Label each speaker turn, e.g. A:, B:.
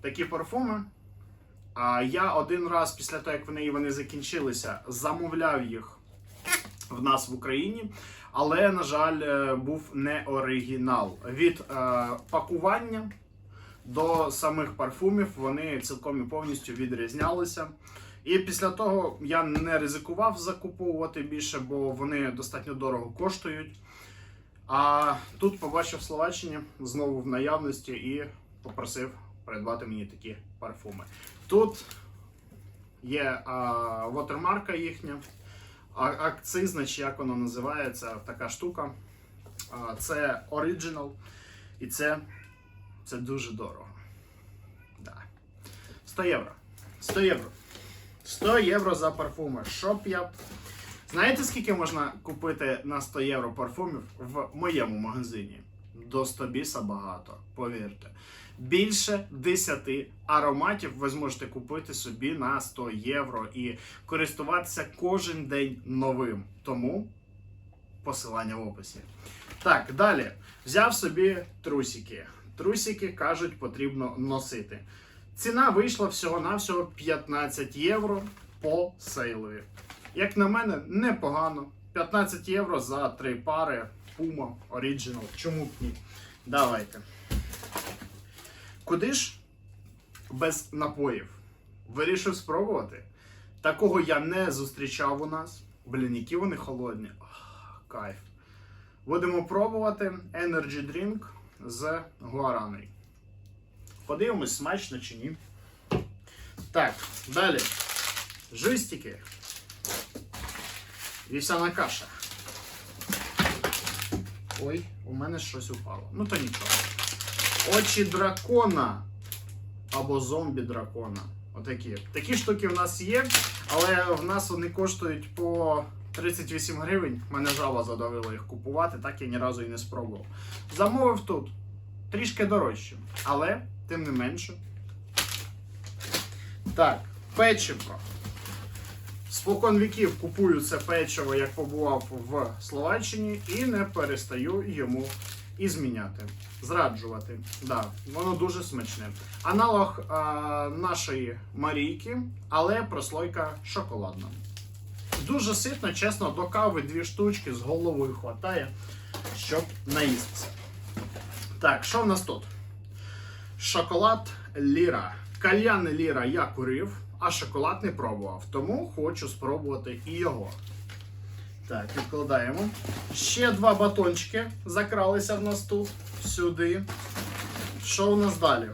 A: такі парфуми. А я один раз після того, як вони, вони закінчилися, замовляв їх в нас в Україні. Але, на жаль, е, був не оригінал. Від е, пакування до самих парфумів вони цілком і повністю відрізнялися. І після того я не ризикував закуповувати більше, бо вони достатньо дорого коштують. А тут побачив Словаччині знову в наявності і попросив придбати мені такі парфуми. Тут є а, вотермарка їхня, а, акцизна, чи як воно називається, така штука. А, це оригінал, і це, це дуже дорого. Да. 100 євро. 100 євро. 100 євро за парфуми. Щоб я. Знаєте, скільки можна купити на 100 євро парфумів в моєму магазині? До 100 біса багато, повірте. Більше 10 ароматів ви зможете купити собі на 100 євро і користуватися кожен день новим. Тому посилання в описі. Так, далі. Взяв собі трусики. Трусики кажуть, потрібно носити. Ціна вийшла всього-навсього 15 євро по сейлові. Як на мене, непогано. 15 євро за три пари Puma Original. Чому б ні? Давайте. Куди ж без напоїв? Вирішив спробувати. Такого я не зустрічав у нас. Блін, які вони холодні. Ах, Кайф. Будемо пробувати Energy Drink з гуараною. Подивимось, смачно чи ні. Так, далі. Жистики. Вівсяна каша. Ой, у мене щось упало. Ну то нічого. Очі дракона. Або зомбі дракона. Отакі. Такі штуки в нас є, але в нас вони коштують по 38 гривень. Мене жаба задавила їх купувати, так я ні разу і не спробував. Замовив тут. Трішки дорожче. Але, тим не менше. Так, печиво. Спокон віків купую це печиво, як побував в Словаччині, і не перестаю йому і зміняти. Зраджувати. Да, воно дуже смачне. Аналог а, нашої Марійки, але прослойка шоколадна. Дуже ситно, чесно, до кави дві штучки з головою хватає, щоб наїстися. Так, що в нас тут? Шоколад Ліра. Кальян Ліра я курив, а шоколад не пробував. Тому хочу спробувати і його. Так, відкладаємо. Ще два батончики закралися в нас тут, сюди. Що у нас далі?